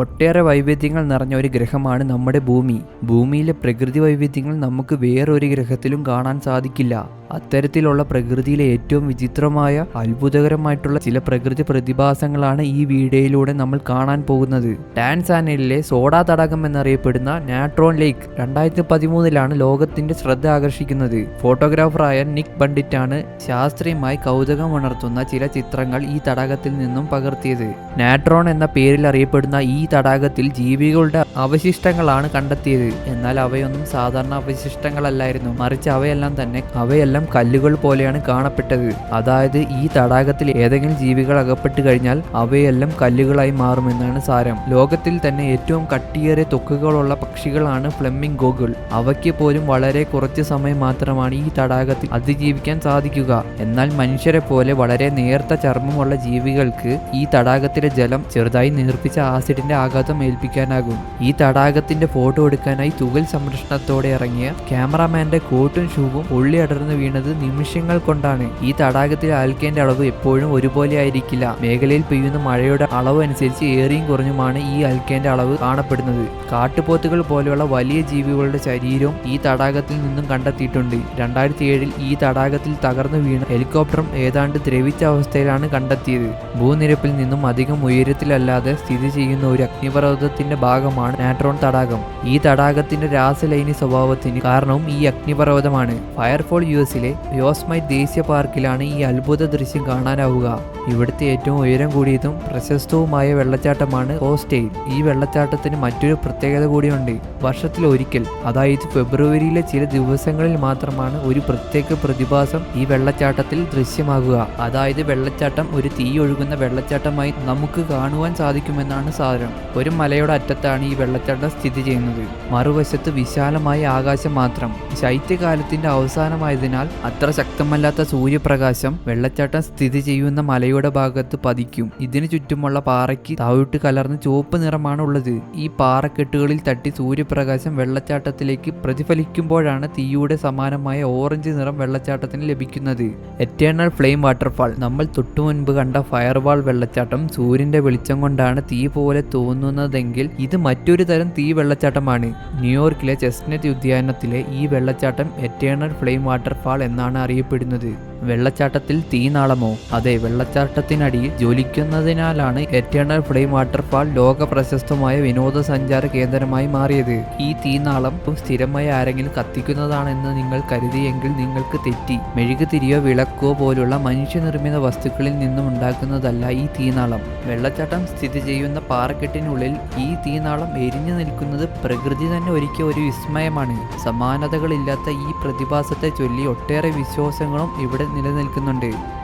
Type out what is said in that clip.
ഒട്ടേറെ വൈവിധ്യങ്ങൾ നിറഞ്ഞ ഒരു ഗ്രഹമാണ് നമ്മുടെ ഭൂമി. ഭൂമിയിലെ പ്രകൃതി വൈവിധ്യങ്ങൾ നമുക്ക് വേറൊരു ഗ്രഹത്തിലും കാണാൻ സാധിക്കില്ല. അത്തരത്തിലുള്ള പ്രകൃതിയിലെ ഏറ്റവും വിചിത്രമായ അത്ഭുതകരമായിട്ടുള്ള ചില പ്രകൃതി പ്രതിഭാസങ്ങളാണ് ഈ വീഡിയോയിലൂടെ നമ്മൾ കാണാൻ പോകുന്നത്. ടാൻസാനയിലെ സോഡാ തടാകം എന്നറിയപ്പെടുന്ന നാട്രോൺ ലേക്ക് രണ്ടായിരത്തി പതിമൂന്നിലാണ് ലോകത്തിന്റെ ശ്രദ്ധ ആകർഷിക്കുന്നത്. ഫോട്ടോഗ്രാഫറായ നിക് പണ്ഡിറ്റാണ് ശാസ്ത്രീയമായി കൗതുകം ഉണർത്തുന്ന ചില ചിത്രങ്ങൾ ഈ തടാകത്തിൽ നിന്നും പകർത്തിയത്. നാട്രോൺ എന്ന പേരിൽ അറിയപ്പെടുന്ന ഈ തടാകത്തിൽ ജീവികളുടെ അവശിഷ്ടങ്ങളാണ് കണ്ടെത്തിയത്. എന്നാൽ അവയൊന്നും സാധാരണ അവശിഷ്ടങ്ങളല്ലായിരുന്നു. മറിച്ച് അവയെല്ലാം തന്നെ അവയെല്ലാം കല്ലുകൾ പോലെയാണ് കാണപ്പെട്ടത്. അതായത് ഈ തടാകത്തിൽ ഏതെങ്കിലും ജീവികൾ അകപ്പെട്ട് കഴിഞ്ഞാൽ അവയെല്ലാം കല്ലുകളായി മാറുമെന്നാണ് സാരം. ലോകത്തിൽ തന്നെ ഏറ്റവും കട്ടിയേറെ തൊക്കുകളുള്ള പക്ഷികളാണ് ഫ്ലെമിംഗോകൾ അവയ്ക്ക് പോലും വളരെ കുറച്ച് സമയം മാത്രമാണ് ഈ തടാകത്തിൽ അതിജീവിക്കാൻ സാധിക്കുക. എന്നാൽ മനുഷ്യരെ പോലെ വളരെ നേർത്ത ചർമ്മമുള്ള ജീവികൾക്ക് ഈ തടാകത്തിലെ ജലം ചെറുതായി നീർപ്പിച്ച ആസിഡിന്റെ ആഘാതം ഏൽപ്പിക്കാനാകും. ഈ തടാകത്തിന്റെ ഫോട്ടോ എടുക്കാനായി തുകൽ സംരക്ഷണത്തോടെ ഇറങ്ങിയ ക്യാമറാമാന്റെ കോട്ടും ഷൂവും ഉള്ളി അടർന്നു വീണത് നിമിഷങ്ങൾ കൊണ്ടാണ്. ഈ തടാകത്തിൽ ആൽക്കേന്റെ അളവ് എപ്പോഴും ഒരുപോലെ ആയിരിക്കില്ല. മേഖലയിൽ പെയ്യുന്ന മഴയുടെ അളവ് അനുസരിച്ച് ഏറിയും കുറഞ്ഞുമാണ് ഈ അൽക്കേന്റെ അളവ് കാണപ്പെടുന്നത്. കാട്ടുപോത്തുകൾ പോലെയുള്ള വലിയ ജീവികളുടെ ശരീരവും ഈ തടാകത്തിൽ നിന്നും കണ്ടെത്തിയിട്ടുണ്ട്. രണ്ടായിരത്തി ഏഴിൽ ഈ തടാകത്തിൽ തകർന്നു വീണ ഹെലികോപ്റ്ററും ഏതാണ്ട് ദ്രവിച്ച അവസ്ഥയിലാണ് കണ്ടെത്തിയത്. ഭൂനിരപ്പിൽ നിന്നും അധികം ഉയരത്തിലല്ലാതെ സ്ഥിതി ചെയ്യുന്ന ഒരു അഗ്നിപർവതത്തിന്റെ ഭാഗമാണ് നാട്രോൺ തടാകം. ഈ തടാകത്തിന്റെ രാസലൈനി സ്വഭാവത്തിന് കാരണവും ഈ അഗ്നിപർവതമാണ്. ഫയർഫോൾ യു എസിലെ യോസ്മൈറ്റ് ദേശീയ പാർക്കിലാണ് ഈ അത്ഭുത ദൃശ്യം കാണാനാവുക. ഇവിടുത്തെ ഏറ്റവും ഉയരം കൂടിയതും പ്രശസ്തവുമായ വെള്ളച്ചാട്ടമാണ് ഹോസ്റ്റെയിൽ ഈ വെള്ളച്ചാട്ടത്തിന് മറ്റൊരു പ്രത്യേകത കൂടിയുണ്ട്. വർഷത്തിൽ ഒരിക്കൽ അതായത് ഫെബ്രുവരിയിലെ ചില ദിവസങ്ങളിൽ മാത്രമാണ് ഒരു പ്രത്യേക പ്രതിഭാസം ഈ വെള്ളച്ചാട്ടത്തിൽ ദൃശ്യമാകുക. അതായത് വെള്ളച്ചാട്ടം ഒരു തീ ഒഴുകുന്ന വെള്ളച്ചാട്ടമായി നമുക്ക് കാണുവാൻ സാധിക്കുമെന്നാണ് സാരം. ഒരു മലയുടെ അറ്റത്താണ് ഈ വെള്ളച്ചാട്ടം സ്ഥിതി ചെയ്യുന്നത്. മറുവശത്ത് വിശാലമായ ആകാശം മാത്രം. ശൈത്യകാലത്തിന്റെ അവസാനമായതിനാൽ അത്ര ശക്തമല്ലാത്ത സൂര്യപ്രകാശം വെള്ളച്ചാട്ടം സ്ഥിതി ചെയ്യുന്ന മലയുടെ ഭാഗത്ത് പതിക്കും. ഇതിനു ചുറ്റുമുള്ള പാറയ്ക്ക് താവിട്ട് കലർന്ന് ചുവപ്പ് നിറമാണ് ഉള്ളത്. ഈ പാറക്കെട്ടുകളിൽ തട്ടി സൂര്യപ്രകാശം വെള്ളച്ചാട്ടത്തിലേക്ക് പ്രതിഫലിക്കുമ്പോഴാണ് തീയുടെ സമാനമായ ഓറഞ്ച് നിറം വെള്ളച്ചാട്ടത്തിന് ലഭിക്കുന്നത്. എറ്റേണൽ ഫ്ലെയിം വാട്ടർഫാൾ നമ്മൾ തൊട്ടു മുൻപ് കണ്ട ഫയർവാൾ വെള്ളച്ചാട്ടം സൂര്യന്റെ വെളിച്ചം കൊണ്ടാണ് തീ പോലെ തോന്നുന്നതെങ്കിൽ ഇത് മറ്റൊരു തരം തീ വെള്ളച്ചാട്ടമാണ്. ന്യൂയോർക്കിലെ ചെസ്നറ്റ് ഉദ്യാനത്തിലെ ഈ വെള്ളച്ചാട്ടം എറ്റേണൽ ഫ്ലെയിം വാട്ടർഫാൾ എന്നാണ് അറിയപ്പെടുന്നത്. വെള്ളച്ചാട്ടത്തിൽ തീനാളമോ അതെ വെള്ളച്ചാട്ടത്തിനടിയിൽ ജ്വലിക്കുന്നതിനാലാണ് എറ്റേണൽ ഫ്ലെയിം വാട്ടർഫാൾ ലോക പ്രശസ്തമായ വിനോദസഞ്ചാര കേന്ദ്രമായി മാറിയത്. ഈ തീനാളം സ്ഥിരമായി ആരെങ്കിലും കത്തിക്കുന്നതാണെന്ന് നിങ്ങൾ കരുതിയെങ്കിൽ നിങ്ങൾക്ക് തെറ്റി. മെഴുകുതിരിയോ വിളക്കോ പോലുള്ള മനുഷ്യനിർമ്മിത വസ്തുക്കളിൽ നിന്നും ഉണ്ടാക്കുന്നതല്ല ഈ തീനാളം വെള്ളച്ചാട്ടം സ്ഥിതി ചെയ്യുന്ന പാറക്കെട്ടിനുള്ളിൽ ഈ തീനാളം എരിഞ്ഞു നിൽക്കുന്നത് പ്രകൃതി തന്നെ ഒരുക്കിയ ഒരു വിസ്മയമാണ്. സമാനതകളില്ലാത്ത ഈ പ്രതിഭാസത്തെ ചൊല്ലി ഒട്ടേറെ വിശ്വാസങ്ങളും ഇവിടെ നിലനിൽക്കുന്നുണ്ട്.